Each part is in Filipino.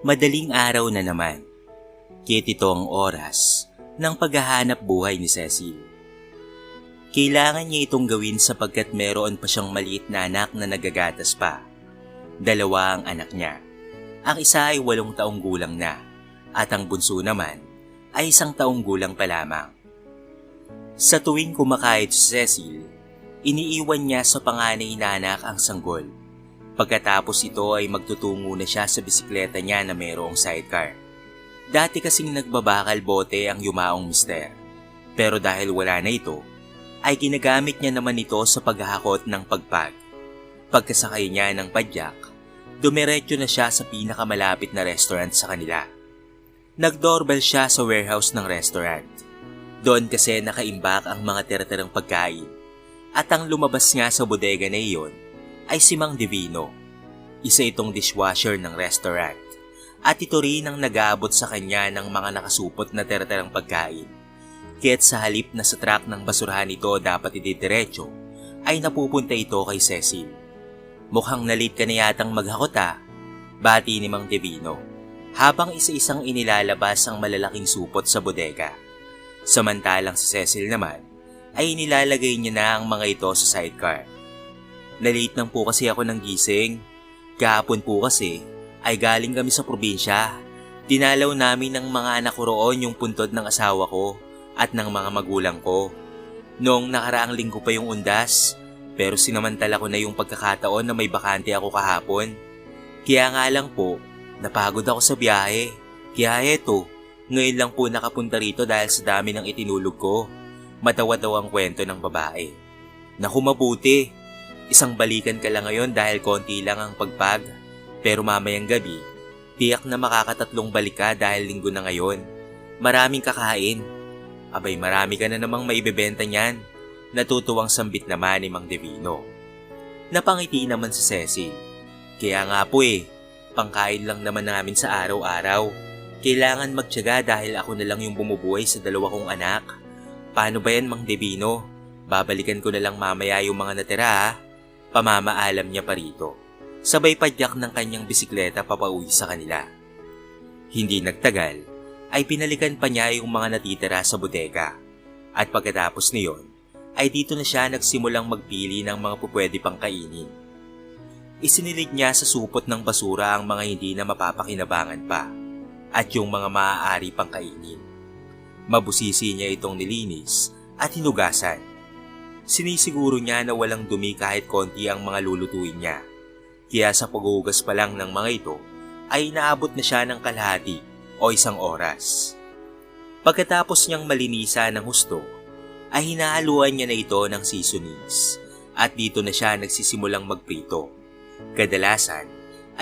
Madaling araw na naman. Kit ito ang oras ng paghahanap buhay ni Cecil. Kailangan niya itong gawin sapagkat meron pa siyang maliit na anak na nagagatas pa. Dalawa ang anak niya. Ang isa ay walong taong gulang na at ang bunso naman ay isang taong gulang pa lamang. Sa tuwing kumakait si Cecil, iniiwan niya sa panganay na anak ang sanggol. Pagkatapos ito ay magtutungo na siya sa bisikleta niya na mayroong sidecar. Dati kasing nagbabakal bote ang yumaong mister. Pero dahil wala na ito, ay ginagamit niya naman ito sa paghahakot ng pagpag. Pagkasakay niya ng padyak, dumiretso na siya sa pinakamalapit na restaurant sa kanila. Nagdoorbell siya sa warehouse ng restaurant. Doon kasi nakaimbak ang mga tira-tirang pagkain. At ang lumabas nga sa bodega na iyon ay si Mang Divino. Isa itong dishwasher ng restaurant. At ito rin ang nag-aabot sa kanya ng mga nakasupot na tira-tirang pagkain. Kaya't sa halip na sa truck ng basurahan ito dapat ididiretso, ay napupunta ito kay Cecil. Mukhang nalit ka na yatang maghakot ah, bati ni Mang Divino, habang isa-isang inilalabas ang malalaking supot sa bodega. Samantalang si Cecil naman, ay inilalagay niya na ang mga ito sa sidecar. Nalate lang po kasi ako ng gising. Kahapon po kasi, ay galing kami sa probinsya. Dinalaw namin ng mga anak ko roon yung puntod ng asawa ko at ng mga magulang ko. Noong nakaraang linggo pa yung undas, pero sinamantala ko na yung pagkakataon na may bakante ako kahapon. Kaya nga lang po, napagod ako sa biyahe. Kaya eto, ngayon lang po nakapunta rito dahil sa dami ng itinulog ko. Matawa daw ang kwento ng babae. Naku mabuti, isang balikan ka lang ngayon dahil konti lang ang pagpag. Pero mamayang gabi, tiyak na makakatatlong balik ka dahil linggo na ngayon. Maraming kakain, Abay marami ka na namang maibebenta niyan. Natutuwang sambit naman ni Mang Devino. Napangiti naman si Cecil. Kaya nga po eh, pangkain lang naman namin sa araw-araw. Kailangan magtyaga dahil ako na lang yung bumubuhay sa dalawa kong anak. Paano ba yan Mang Devino? Babalikan ko na lang mamaya yung mga natira ha. Pamamaalam niya pa rito. Sabay padyak ng kanyang bisikleta papauwi sa kanila. Hindi nagtagal, ay pinalikan pa niya yung mga natitira sa bodega. At pagkatapos niyon, ay dito na siya nagsimulang magpili ng mga pupwede pang kainin. Isinilig niya sa supot ng basura ang mga hindi na mapapakinabangan pa at yung mga maaari pang kainin. Mabusisi niya itong nilinis at hinugasan. Sinisiguro niya na walang dumi kahit konti ang mga lulutuin niya. Kaya sa paghugas pa lang ng mga ito, ay naabot na siya ng kalahati o isang oras. Pagkatapos niyang malinisa ng husto, ay hinahaluan niya na ito ng seasonings at dito na siya nagsisimulang magprito. Kadalasan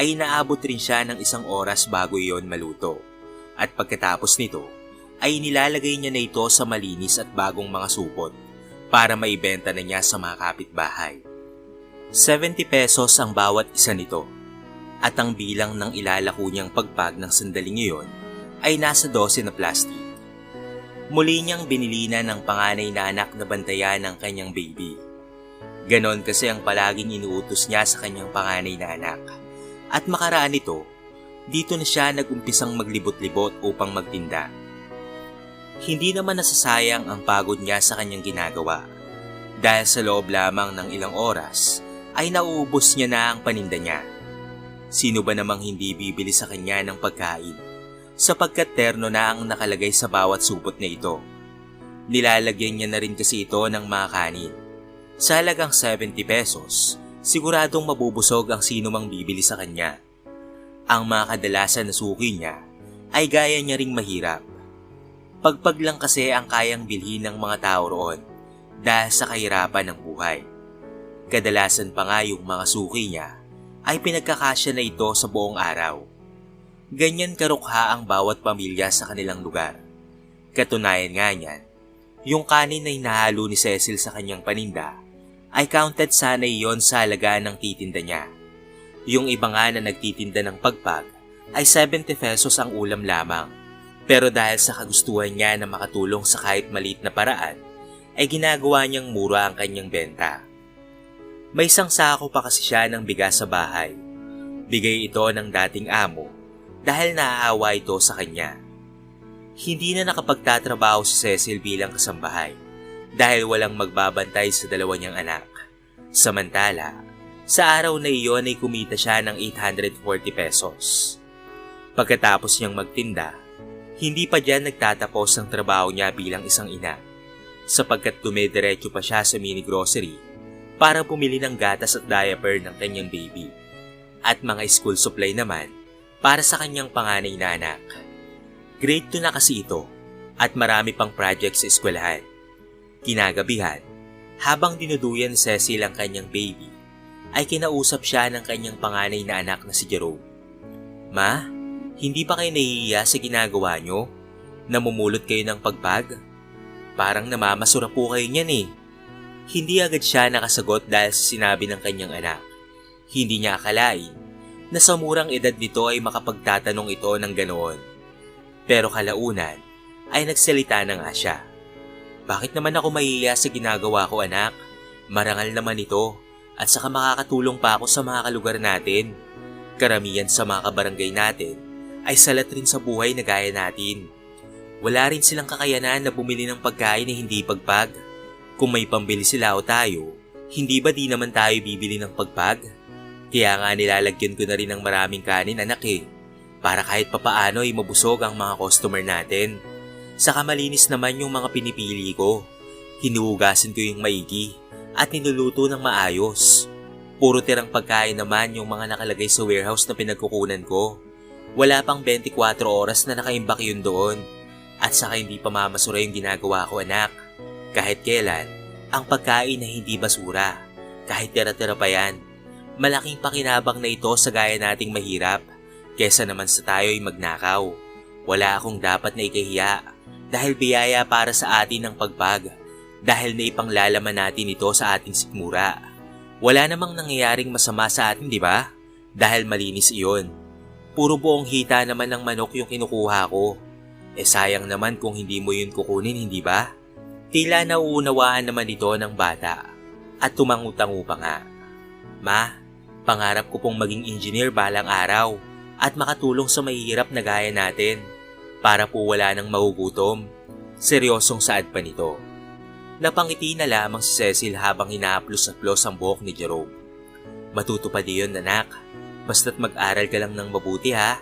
ay inaabot rin siya ng isang oras bago iyon maluto at pagkatapos nito ay nilalagay niya na ito sa malinis at bagong mga supot para maibenta na niya sa mga kapitbahay. 70 pesos ang bawat isa nito at ang bilang ng ilalako niyang pagpag ng sandaling iyon ay nasa 12 na plastic. Muli niyang binilina ng panganay na anak na bantayan ng kanyang baby. Ganon kasi ang palaging inuutos niya sa kanyang panganay na anak. At makaraan nito, dito na siya nagumpisang maglibot-libot upang magtinda. Hindi naman nasasayang ang pagod niya sa kanyang ginagawa. Dahil sa loob lamang ng ilang oras, ay nauubos niya na ang paninda niya. Sino ba namang hindi bibili sa kanya ng pagkain? Sapagkat terno na ang nakalagay sa bawat supot na ito. Nilalagyan niya na rin kasi ito ng mga kanin. Sa halagang 70 pesos, siguradong mabubusog ang sino mang bibili sa kanya. Ang mga kadalasan na suki niya ay gaya niya ring mahirap. Pagpag lang kasi ang kayang bilhin ng mga tao roon dahil sa kahirapan ng buhay. Kadalasan pa nga yung mga suki niya ay pinagkakasya na ito sa buong araw. Ganyan karukha ang bawat pamilya sa kanilang lugar. Katunayan nga niyan, yung kanin na hinahalo ni Cecil sa kanyang paninda ay counted sana iyon sa halaga ng titinda niya. Yung iba nga na nagtitinda ng pagpag ay 70 pesos ang ulam lamang. Pero dahil sa kagustuhan niya na makatulong sa kahit maliit na paraan, ay ginagawa niyang mura ang kanyang benta. May isang sako pa kasi siya ng bigas sa bahay. Bigay ito ng dating amo dahil naaawa ito sa kanya. Hindi na nakapagtatrabaho si Cecil bilang kasambahay dahil walang magbabantay sa dalawa niyang anak. Samantala, sa araw na iyon ay kumita siya ng 840 pesos. Pagkatapos niyang magtinda, hindi pa diyan nagtatapos ang trabaho niya bilang isang ina sapagkat dumediretso pa siya sa mini grocery para pumili ng gatas at diaper ng kanyang baby at mga school supply naman para sa kanyang panganay na anak. Grade 2 na kasi ito at marami pang project sa eskwelahan. Kinagabihan, habang dinuduyan ni Cecil ang kanyang baby, ay kinausap siya ng kanyang panganay na anak na si Jerome. Ma, hindi ba kayo nahihiya sa ginagawa nyo? Namumulot kayo ng pagpag? Parang namamasura po kayo niyan eh. Hindi agad siya nakasagot dahil sa sinabi ng kanyang anak. Hindi niya akalain na sa murang edad nito ay makapagtatanong ito ng ganoon. Pero kalaunan ay nagsalita na nga siya. Bakit naman ako mahihiya sa ginagawa ko anak? Marangal naman ito at saka makakatulong pa ako sa mga kalugar natin. Karamihan sa mga kabarangay natin ay salat rin sa buhay na gaya natin. Wala rin silang kakayanan na bumili ng pagkain na hindi pagpag. Kung may pambili sila o tayo, hindi ba di naman tayo bibili ng pagpag? Kaya nga nilalagyan ko na rin ng maraming kanin anak eh. Para kahit papaano ay mabusog ang mga customer natin. Saka malinis naman yung mga pinipili ko. Hinuhugasan ko yung maigi at niluluto ng maayos. Puro tirang pagkain naman yung mga nakalagay sa warehouse na pinagkukunan ko. Wala pang 24 oras na nakaimbak yun doon. At saka hindi pa mamasura yung ginagawa ko anak. Kahit kailan, ang pagkain na hindi basura. Kahit tira-tira pa yan. Malaking pakinabang na ito sa gaya nating mahirap. Kesa naman sa tayo ay magnakaw. Wala akong dapat na ikahiya dahil biyaya para sa atin ang pagpag. Dahil naipanglalaman natin ito sa ating sikmura. Wala namang nangyayaring masama sa atin, di ba? Dahil malinis iyon. Puro buong hita naman ng manok yung kinukuha ko. Eh sayang naman kung hindi mo yun kukunin, hindi ba? Tila nauunawaan naman ito ng bata at tumangutangu pa nga. Ma, pangarap ko pong maging engineer balang araw at makatulong sa mahihirap na gaya natin para po wala nang mahugutom. Seryosong saad pa nito. Napangiti na lamang si Cecil habang inaaplos-aplos ang buhok ni Jerome. Matutupad iyon anak, basta't mag-aral ka lang ng mabuti ha.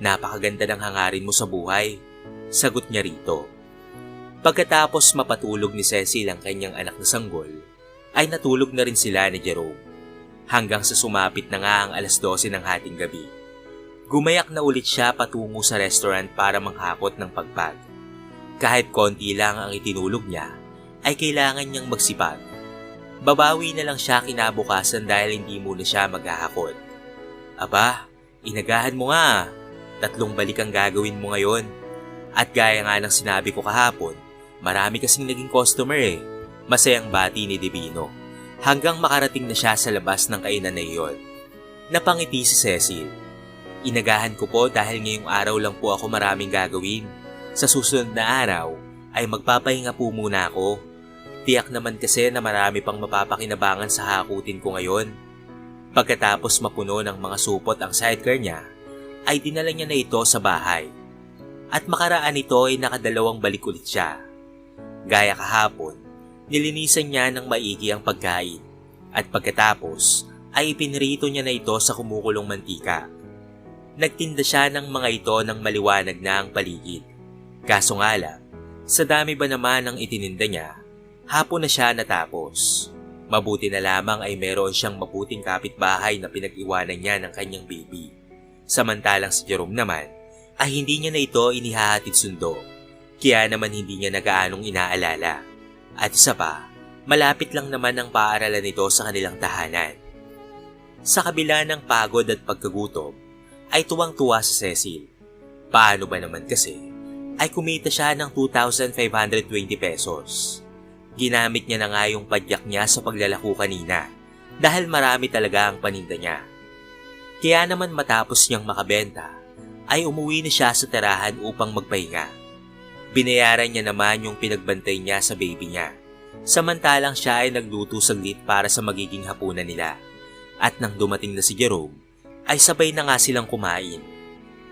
Napakaganda ng hangarin mo sa buhay. Sagot niya rito. Pagkatapos mapatulog ni Cecil ang kanyang anak na sanggol, ay natulog na rin sila ni Jerome. Hanggang sa sumapit na nga ang alas 12 ng hating gabi. Gumayak na ulit siya patungo sa restaurant para manghakot ng pagpag. Kahit konti lang ang itinulog niya, ay kailangan niyang magsipag. Babawi na lang siya kinabukasan dahil hindi muna siya maghahakot. Aba, inagahan mo nga. Tatlong balik ang gagawin mo ngayon. At gaya nga ng sinabi ko kahapon, marami kasing naging customer eh. Masayang bati ni Divino. Hanggang makarating na siya sa labas ng kainan na iyon. Napangiti si Cecil. Inagahan ko po dahil ngayong araw lang po ako maraming gagawin. Sa susunod na araw ay magpapahinga po muna ako. Tiyak naman kasi na marami pang mapapakinabangan sa hakutin ko ngayon. Pagkatapos mapuno ng mga supot ang sidecar niya, ay dinala niya na ito sa bahay. At makaraan ito ay nakadalawang balik ulit siya. Gaya kahapon, nilinisan niya ng maigi ang pagkain at pagkatapos ay ipinrito niya na ito sa kumukulong mantika. Nagtinda siya ng mga ito ng maliwanag na ang paligid. Kaso nga lang, sa dami ba naman ang itininda niya, hapon na siya natapos. Mabuti na lamang ay meron siyang mabuting kapitbahay na pinag-iwanan niya ng kanyang baby. Samantalang si Jerome naman ay hindi niya na ito inihahatid sundo. Kaya naman hindi niya nagaanong inaalala. At isa pa, malapit lang naman ang paaralan nito sa kanilang tahanan. Sa kabila ng pagod at pagkagutom, ay tuwang-tuwa si Cecil. Paano ba naman kasi, ay kumita siya ng 2,520 pesos. Ginamit niya na nga yung padyak niya sa paglalako kanina dahil marami talaga ang paninda niya. Kaya naman matapos niyang makabenta, ay umuwi na siya sa tirahan upang magpahinga. Binayaran niya naman yung pinagbantay niya sa baby niya. Samantalang siya ay nagluto saglit para sa magiging hapunan nila. At nang dumating na si Jerome, ay sabay na nga silang kumain.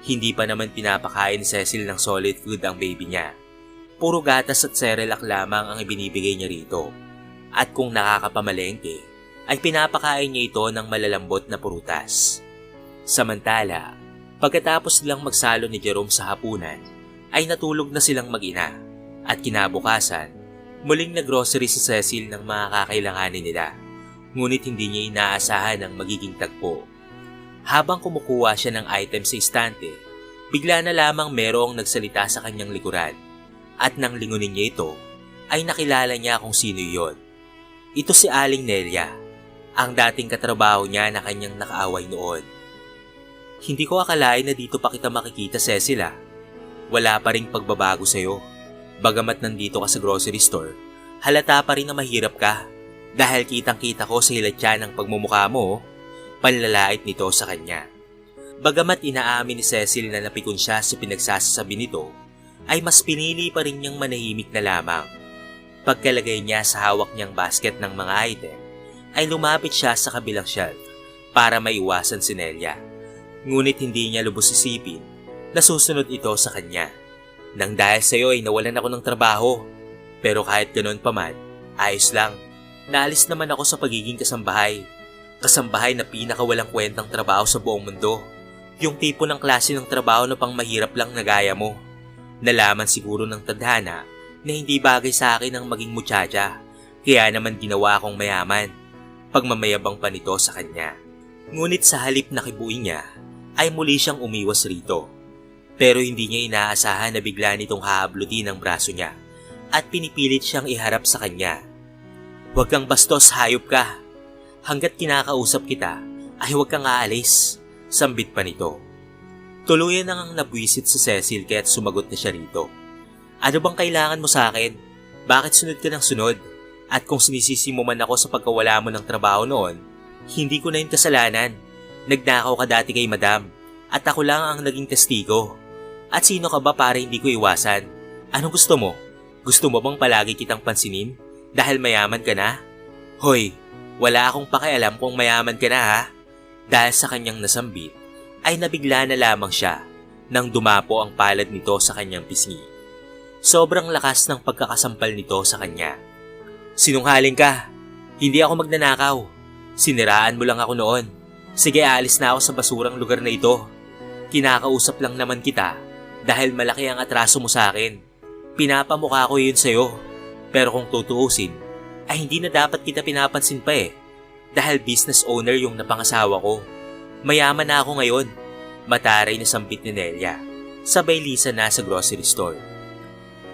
Hindi pa naman pinapakain ni Cecil ng solid food ang baby niya. Puro gatas at Cerelac lamang ang ibinibigay niya rito. At kung nakakapamalengke, ay pinapakain niya ito ng malalambot na prutas. Samantala, pagkatapos nilang magsalo ni Jerome sa hapunan, ay natulog na silang mag-ina at kinabukasan, muling naggrocery si Cecil ng mga kakailanganin nila. Ngunit hindi niya inaasahan ang magiging tagpo. Habang kumukuha siya ng item sa istante, bigla na lamang merong nagsalita sa kanyang likuran. At nang lingunin niya ito, ay nakilala niya kung sino iyon. Ito si Aling Nelia, ang dating katrabaho niya na kanyang nakaaway noon. Hindi ko akalain na dito pa kita makikita, Cecil ah. Wala pa ring pagbabago sa'yo. Bagamat nandito ka sa grocery store, halata pa rin na mahirap ka. Dahil kitang-kita ko sa hilatya ng pagmumukha mo, panlalait nito sa kanya. Bagamat inaamin ni Cecil na napikon siya sa pinagsasasabi nito, ay mas pinili pa rin niyang manahimik na lamang. Pagkalagay niya sa hawak niyang basket ng mga item, ay lumapit siya sa kabilang shelf para maiwasan si Nelia. Ngunit hindi niya lubos isipin na susunod ito sa kanya. Nang dahil sa'yo ay nawalan ako ng trabaho. Pero kahit ganoon pa man, ayos lang. Naalis naman ako sa pagiging kasambahay. Kasambahay na pinakawalang kwentang trabaho sa buong mundo. Yung tipo ng klase ng trabaho na pang mahirap lang na gaya mo. Nalaman siguro ng tadhana na hindi bagay sa akin ang maging muchacha. Kaya naman ginawa akong mayaman. Pagmamayabang pa nito sa kanya. Ngunit sa halip na kibuin niya, ay muli siyang umiwas rito. Pero hindi niya inaasahan na bigla nitong hahablutin ang braso niya at pinipilit siyang iharap sa kanya. Huwag kang bastos, hayop ka. Hanggat kinakausap kita, ay huwag kang aalis. Sambit pa nito. Tuluyan nang ang nabwisit si Cecil kaya't sumagot na siya rito. Ano bang kailangan mo sa akin? Bakit sunod ka ng sunod? At kung sinisisi mo man ako sa pagkawala mo ng trabaho noon, hindi ko na yun kasalanan. Nagnakaw ka dati kay madam at ako lang ang naging testigo. At sino ka ba para hindi ko iwasan? Anong gusto mo? Gusto mo bang palagi kitang pansinin? Dahil mayaman ka na? Hoy, wala akong pakialam kung mayaman ka na ha. Dahil sa kanyang nasambit, ay nabigla na lamang siya nang dumapo ang palad nito sa kanyang pisngi. Sobrang lakas ng pagkakasampal nito sa kanya. Sinunghaling ka. Hindi ako magnanakaw. Siniraan mo lang ako noon. Sige, alis na ako sa basurang lugar na ito. Kinakausap lang naman kita dahil malaki ang atraso mo sa akin. Pinapamukha ko yun sa'yo. Pero kung tutuusin, ay hindi na dapat kita pinapansin pa eh. Dahil business owner yung napangasawa ko. Mayaman na ako ngayon. Mataray na sampit ni Nelia. Sabay Lisa na sa grocery store.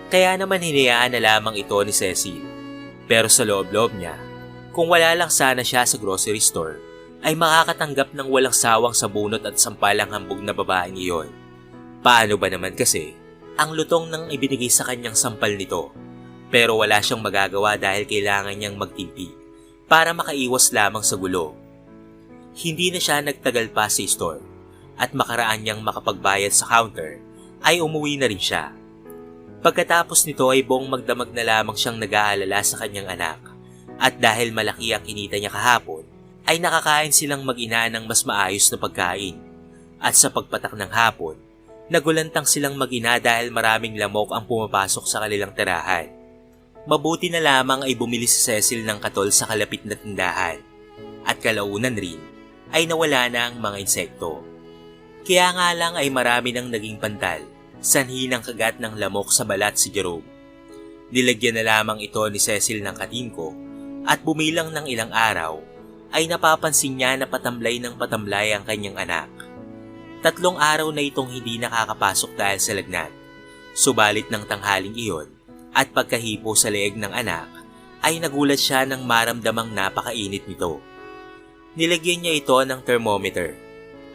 Kaya naman hinayaan na lamang ito ni Cecil. Pero sa loob-loob niya, kung wala lang sana siya sa grocery store, ay makakatanggap ng walang sawang sabunot at sampalang hambog na babaeng iyon. Paano ba naman kasi ang lutong ng ibinigay sa kanyang sampal nito pero wala siyang magagawa dahil kailangan niyang magtimpi para makaiwas lamang sa gulo. Hindi na siya nagtagal pa sa store at makaraan niyang makapagbayad sa counter ay umuwi na rin siya. Pagkatapos nito ay buong magdamag na lamang siyang nag-aalala sa kanyang anak at dahil malaki ang kinita niya kahapon ay nakakain silang mag-ina ng mas maayos na pagkain. At sa pagpatak ng hapon, nagulantang silang mag-ina dahil maraming lamok ang pumapasok sa kanilang tirahan. Mabuti na lamang ay bumili si Cecil ng katol sa kalapit na tindahan. At kalaunan rin ay nawala na ang mga insekto. Kaya nga lang ay marami nang naging pantal, sanhi ng kagat ng lamok sa balat si Jerome. Nilagyan na lamang ito ni Cecil ng katingko at bumilang ng ilang araw ay napapansin niya na patamlay ng patamlay ang kanyang anak. Tatlong araw na itong hindi nakakapasok dahil sa lagnat. Subalit ng tanghaling iyon at pagkahipo sa leeg ng anak ay nagulat siya nang maramdamang napakainit nito. Nilagyan niya ito ng thermometer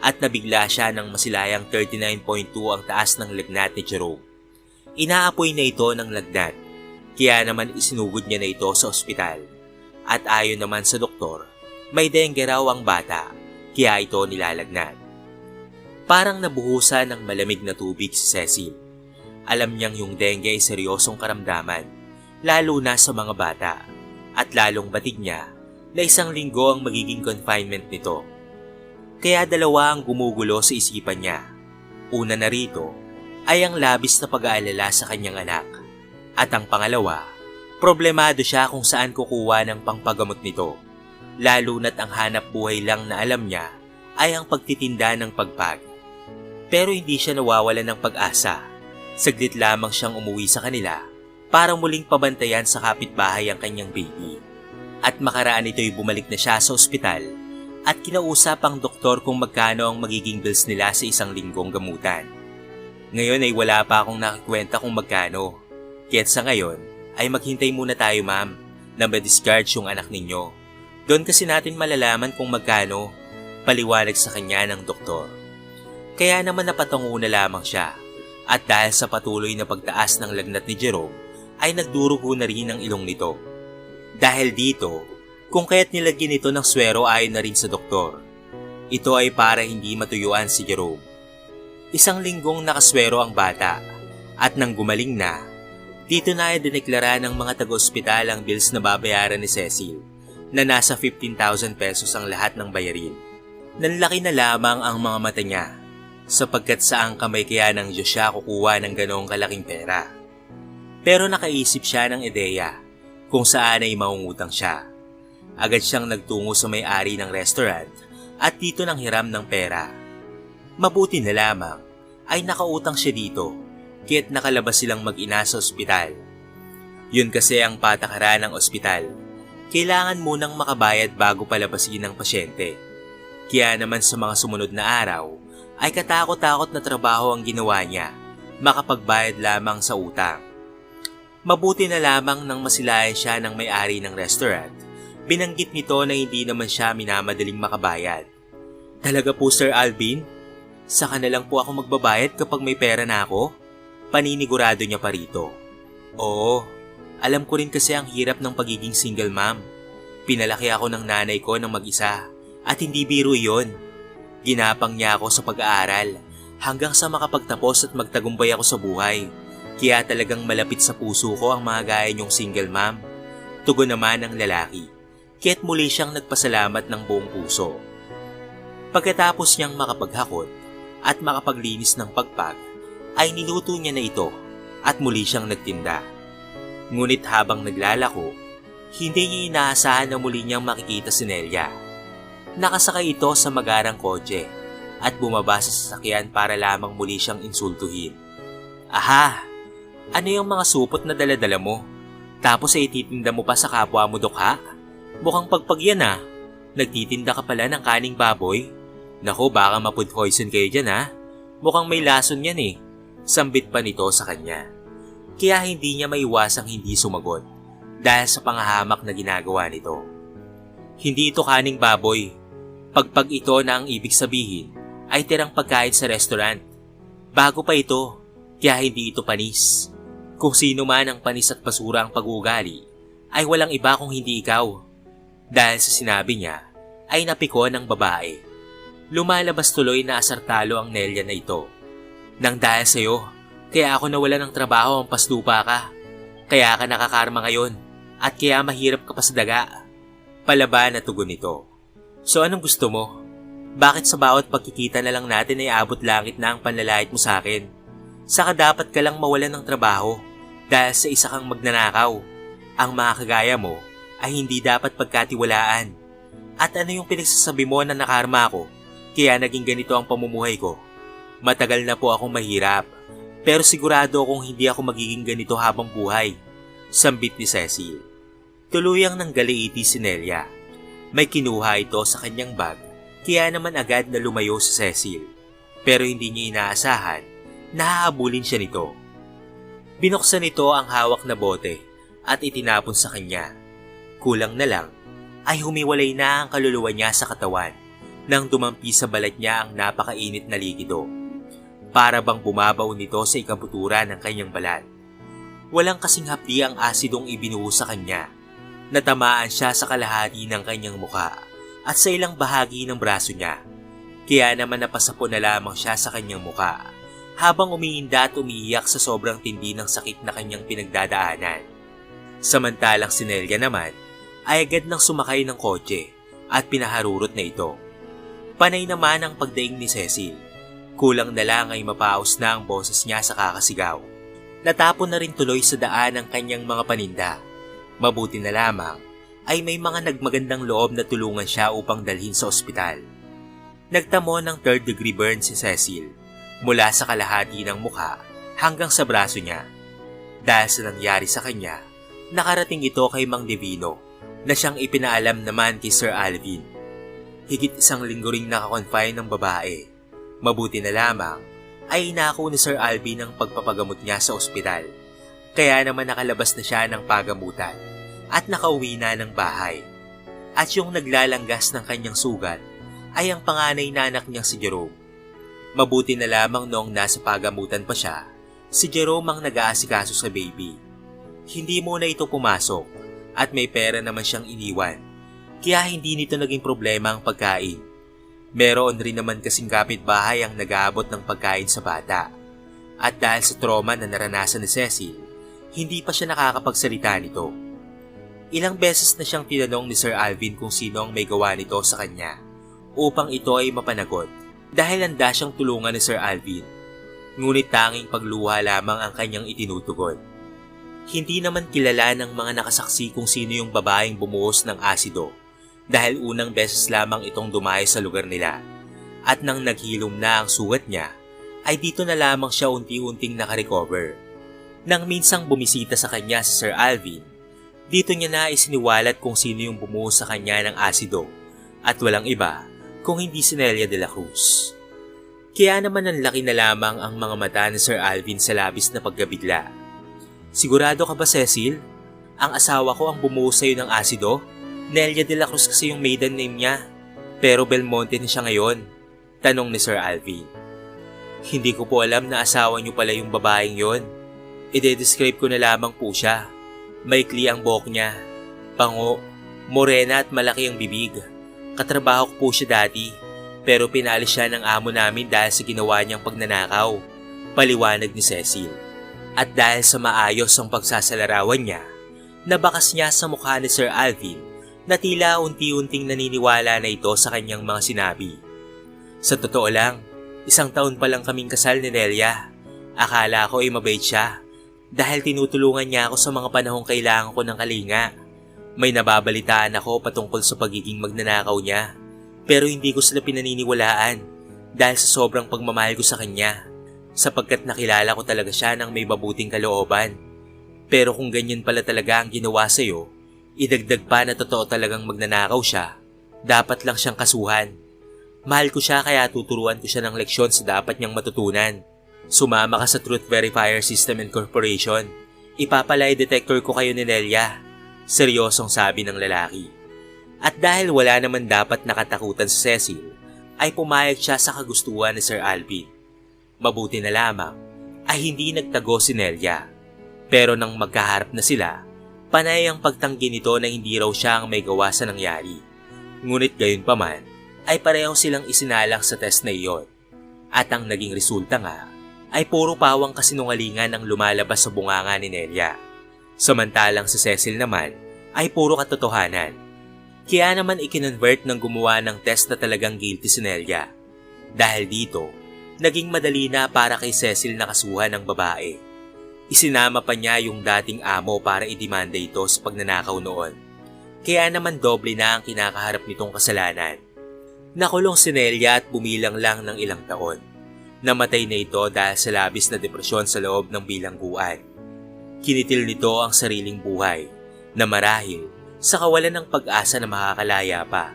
at nabigla siya ng masilayang 39.2 ang taas ng lagnat ni Jerome. Inaapoy na ito ng lagnat kaya naman isinugod niya na ito sa ospital. At ayon naman sa doktor, may dengue raw ang bata, kaya ito nilalagnat. Parang nabuhusan ng malamig na tubig si Cecil. Alam niyang yung dengue ay seryosong karamdaman, lalo na sa mga bata. At lalong batig niya na isang linggo ang magiging confinement nito. Kaya dalawa ang gumugulo sa isipan niya. Una na rito ay ang labis na pag-aalala sa kanyang anak. At ang pangalawa, problemado siya kung saan kukuha ng pangpagamot nito. Lalo na't ang hanap buhay lang na alam niya ay ang pagtitinda ng pagpag. Pero hindi siya nawawalan ng pag-asa. Saglit lamang siyang umuwi sa kanila para muling pabantayan sa kapitbahay ang kanyang baby. At makaraan ito'y bumalik na siya sa ospital at kinausap ang doktor kung magkano ang magiging bills nila sa isang linggong gamutan. Ngayon ay wala pa akong nakakwenta kung magkano. Kaya't sa ngayon ay maghintay muna tayo ma'am na ma-discharge yung anak ninyo. Doon kasi natin malalaman kung magkano, paliwanag sa kanya ng doktor. Kaya naman napatungo na lamang siya at dahil sa patuloy na pagtaas ng lagnat ni Jerome ay nagdurugo na rin ang ilong nito. Dahil dito, kung kaya't nilagyan ito ng swero ayon na rin sa doktor. Ito ay para hindi matuyuan si Jerome. Isang linggong nakaswero ang bata at nang gumaling na, dito na ay dineklara ng mga taga-ospital ang bills na babayaran ni Cecil na nasa 15,000 pesos ang lahat ng bayarin. Nanlaki na lamang ang mga mata niya sapagkat saang kamay kaya ng Diyos siya kukuha ng ganoong kalaking pera. Pero nakaisip siya ng ideya kung saan ay maungutang siya. Agad siyang nagtungo sa may-ari ng restaurant at dito nang hiram ng pera. Mabuti na lamang ay nakautang siya dito kaya't nakalabas silang mag-ina sa ospital. Yun kasi ang patakaran ng ospital. Kailangan munang makabayad bago palabasin ng pasyente. Kaya naman sa mga sumunod na araw ay katakot-takot na trabaho ang ginawa niya, makapagbayad lamang sa utang. Mabuti na lamang nang masilayan siya ng may-ari ng restaurant Binanggit nito na hindi naman siya minamadaling makabayad. Talaga po Sir Alvin? Saka na po ako magbabayad kapag may pera na ako? Paninigurado niya pa rito. Oo, alam ko rin kasi ang hirap ng pagiging single mom. Pinalaki ako ng nanay ko ng mag-isa at hindi biro yon. Ginapang niya ako sa pag-aaral hanggang sa makapagtapos at magtagumpay ako sa buhay. Kaya talagang malapit sa puso ko ang mga gaya niyong single mom. Tugon naman ng lalaki kaya't muli siyang nagpasalamat ng buong puso. Pagkatapos niyang makapaghakot at makapaglinis ng pagpag, ay niluto niya na ito at muli siyang nagtinda. Ngunit habang naglalako, hindi niya inaasahan na muli niyang makikita si Nelia. Nakasakay ito sa magarang kotse at bumaba sa sasakyan para lamang muli siyang insultuhin. Aha! Ano yung mga supot na daladala mo? Tapos ay ititinda mo pa sa kapwa mo dukha? Mukhang pagpag yan ah. Nagtitinda ka pala ng kaning baboy? Nako baka mapood poison kayo dyan ha. Mukhang may lason yan eh. Sambit pa nito sa kanya. Kaya hindi niya maiwasang hindi sumagot dahil sa pangahamak na ginagawa nito. Hindi ito kaning baboy. Pagpag ito na ang ibig sabihin ay tirang pagkain sa restaurant. Bago pa ito, kaya hindi ito panis. Kung sino man ang panis at basura ang pag-uugali, ay walang iba kung hindi ikaw. Dahil sa sinabi niya, ay napiko ng babae. Lumalabas tuloy na asartalo ang Nelia na ito. Nang dahil sa'yo, kaya ako nawala ng trabaho ang pastupa ka. Kaya ka nakakarma ngayon at kaya mahirap ka pa sa daga. Palaban na tugon nito. So anong gusto mo? Bakit sa bawat pagkikita na lang natin ay abot langit na ang panlalait mo sa akin? Saka dapat ka lang mawalan ng trabaho dahil sa isa kang magnanakaw. Ang mga kagaya mo ay hindi dapat pagkatiwalaan. At ano yung pinagsasabi mo na nakarma ako, kaya naging ganito ang pamumuhay ko? Matagal na po akong mahirap, pero sigurado akong hindi ako magiging ganito habang buhay. Sambit ni Cecil. Tuluyang nang galiiti si Nelia. May kinuha ito sa kanyang bag, kaya naman agad na lumayo si Cecil. Pero hindi niya inaasahan, nahahabulin siya nito. Binuksan nito ang hawak na bote at itinapon sa kanya. Kulang na lang ay humiwalay na ang kaluluwa niya sa katawan nang dumampi sa balat niya ang napakainit na likido. Para bang bumabaw nito sa ikabutura ng kanyang balat. Walang kasing hapdi ang asidong ibinuho sa kanya. Natamaan siya sa kalahati ng kanyang mukha at sa ilang bahagi ng braso niya. Kaya naman napasapo na lamang siya sa kanyang mukha habang umiinda at umiiyak sa sobrang tindi ng sakit na kanyang pinagdadaanan. Samantalang si Nelia naman ay agad nang sumakay ng kotse at pinaharurot na ito. Panay naman ang pagdaing ni Cecil. Kulang na lang ay mapaos na ang boses niya sa kakasigaw. Natapon na rin tuloy sa daan ang kanyang mga paninda. Mabuti na lamang ay may mga nagmagandang loob na tulungan siya upang dalhin sa ospital. Nagtamo ng third degree burn si Cecil mula sa kalahati ng mukha hanggang sa braso niya. Dahil sa nangyari sa kanya, nakarating ito kay Mang Divino na siyang ipinaalam naman kay Sir Alvin. Higit isang linggo ring nakakonfine ng babae. Mabuti na lamang ay inako ni Sir Alvin ang pagpapagamot niya sa ospital. Kaya naman nakalabas na siya ng pagamutan at nakauwi na ng bahay. At yung naglalanggas ng kanyang sugat ay ang panganay na anak niyang si Jerome. Mabuti na lamang noong nasa pagamutan pa siya, si Jerome ang nag-aasikaso sa baby. Hindi muna ito pumasok at may pera naman siyang iniwan. Kaya hindi nito naging problema ang pagkain. Meron rin naman kasing kapitbahay ang nag-aabot ng pagkain sa bata. At dahil sa trauma na naranasan ni Cecil, hindi pa siya nakakapagsalita nito. Ilang beses na siyang tinanong ni Sir Alvin kung sino ang may gawa nito sa kanya upang ito ay mapanagot dahil handa siyang tulungan ni Sir Alvin. Ngunit tanging pagluha lamang ang kanyang itinutugon. Hindi naman kilala ng mga nakasaksi kung sino yung babaeng bumuhos ng asido dahil unang beses lamang itong dumayo sa lugar nila. At nang naghilom na ang sugat niya, ay dito na lamang siya unti-unting nakarecover. Nang minsang bumisita sa kanya si Sir Alvin, dito niya na isiniwalat kung sino yung bumuhos sa kanya ng asido at walang iba kung hindi si Nelia de la Cruz. Kaya naman ang laki na lamang ang mga mata ni Sir Alvin sa labis na pagkabigla. Sigurado ka ba, Cecil? Ang asawa ko ang bumuhos sa'yo ng asido? Nelia de la Cruz kasi yung maiden name niya. Pero Belmonte na siya ngayon. Tanong ni Sir Alvin. Hindi ko po alam na asawa niyo pala yung babaeng yon. Ide-describe ko na lamang po siya. Maikli ang buhok niya. Pango, morena at malaki ang bibig. Katrabaho ko po siya dati, pero pinalis siya ng amo namin dahil sa ginawa niyang pagnanakaw. Paliwanag ni Cecil. At dahil sa maayos ang pagsasalarawan niya, nabakas niya sa mukha ni Sir Alvin na tila unti-unting naniniwala na ito sa kanyang mga sinabi. Sa totoo lang, isang taon pa lang kaming kasal ni Nelia. Akala ko ay mabait siya dahil tinutulungan niya ako sa mga panahong kailangan ko ng kalinga. May nababalitaan ako patungkol sa pagiging magnanakaw niya pero hindi ko sila pinaniniwalaan dahil sa sobrang pagmamahal ko sa kanya sapagkat nakilala ko talaga siya ng may mabuting kalooban. Pero kung ganyan pala talaga ang ginawa sa'yo, idagdag pa na totoo talagang magnanakaw siya, dapat lang siyang kasuhan. Mahal ko siya kaya tuturuan ko siya ng leksyon sa dapat niyang matutunan. Sumama ka sa Truth Verifier System Incorporation. Ipapalay detector ko kayo ni Nelia. Seryosong sabi ng lalaki. At dahil wala naman dapat nakatakutan si Cecil, ay pumayag siya sa kagustuhan ni Sir Alvin. Mabuti na lamang ay hindi nagtago si Nelia. Pero nang magkaharap na sila, panay ang pagtanggi nito na hindi raw siya ang may gawa sa nangyari. Ngunit gayon pa man, ay pareho silang isinalang sa test na iyon. At ang naging resulta nga, ay puro pawang kasinungalingan ang lumalabas sa bunganga ni Nelia. Samantalang si Cecil naman ay puro katotohanan. Kaya naman ikinonvert ng gumawa ng test na talagang guilty si Nelia. Dahil dito, naging madali na para kay Cecil na kasuhan ng babae. Isinama pa niya yung dating amo para idemanda ito sa pagnanakaw noon. Kaya naman doble na ang kinakaharap nitong kasalanan. Nakulong si Nelia at bumilang lang ng ilang taon. Namatay na ito dahil sa labis na depresyon sa loob ng bilangguan. Kinitil nito ang sariling buhay na marahil sa kawalan ng pag-asa na makakalaya pa.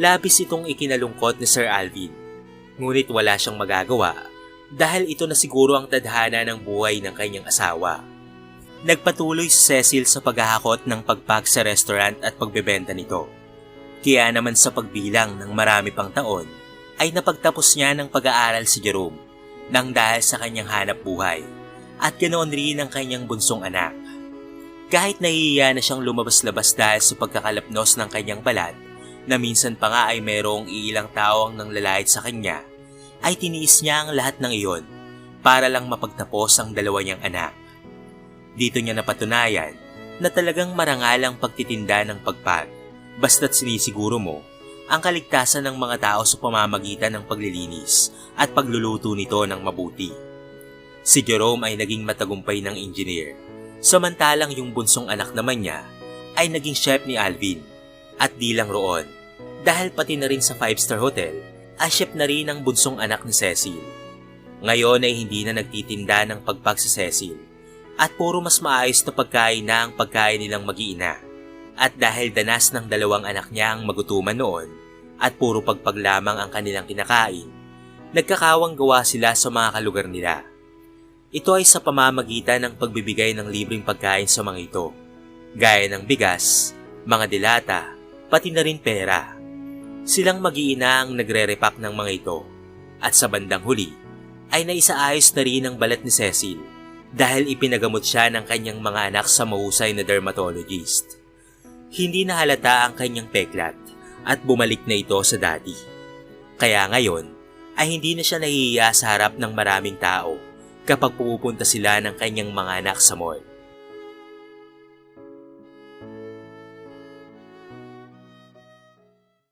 Labis itong ikinalungkot ni Sir Alvin, ngunit wala siyang magagawa dahil ito na siguro ang tadhana ng buhay ng kanyang asawa. Nagpatuloy si Cecil sa paghahakot ng pagpag sa restaurant at pagbebenta nito. Kaya naman sa pagbilang ng marami pang taon, ay napagtapos niya ng pag-aaral si Jerome nang dahil sa kanyang hanap buhay at ganoon rin ang kanyang bunsong anak. Kahit nahihiya na siyang lumabas-labas dahil sa pagkakalapnos ng kanyang balat na minsan pa nga ay mayroong iilang tao ang nang lalait sa kanya, ay tiniis niya ang lahat ng iyon para lang mapagtapos ang dalawa niyang anak. Dito niya napatunayan na talagang marangal ang pagtitinda ng pagpag basta't sinisiguro mo ang kaligtasan ng mga tao sa pamamagitan ng paglilinis at pagluluto nito ng mabuti. Si Jerome ay naging matagumpay ng engineer, samantalang yung bunsong anak naman niya ay naging chef ni Alvin. At di lang roon, dahil pati na rin sa 5-star hotel, ay chef na rin ang bunsong anak ni Cecil. Ngayon ay hindi na nagtitinda ng pagpag si Cecil at puro mas maayos na pagkain na ang pagkain nilang mag-iina. At dahil danas ng dalawang anak niya ang magutuman noon at puro pagpag lamang ang kanilang kinakain, nagkakawang gawa sila sa mga kalugar nila. Ito ay sa pamamagitan ng pagbibigay ng libreng pagkain sa mga ito, gaya ng bigas, mga dilata, pati na rin pera. Silang mag-iina ang nagre-repack ng mga ito at sa bandang huli ay naisaayos na rin ang balat ni Cecil dahil ipinagamot siya ng kanyang mga anak sa mahusay na dermatologist. Hindi na halata ang kanyang peklat at bumalik na ito sa dati. Kaya ngayon ay hindi na siya nahihiya sa harap ng maraming tao kapag pumupunta sila ng kanyang mga anak sa mall.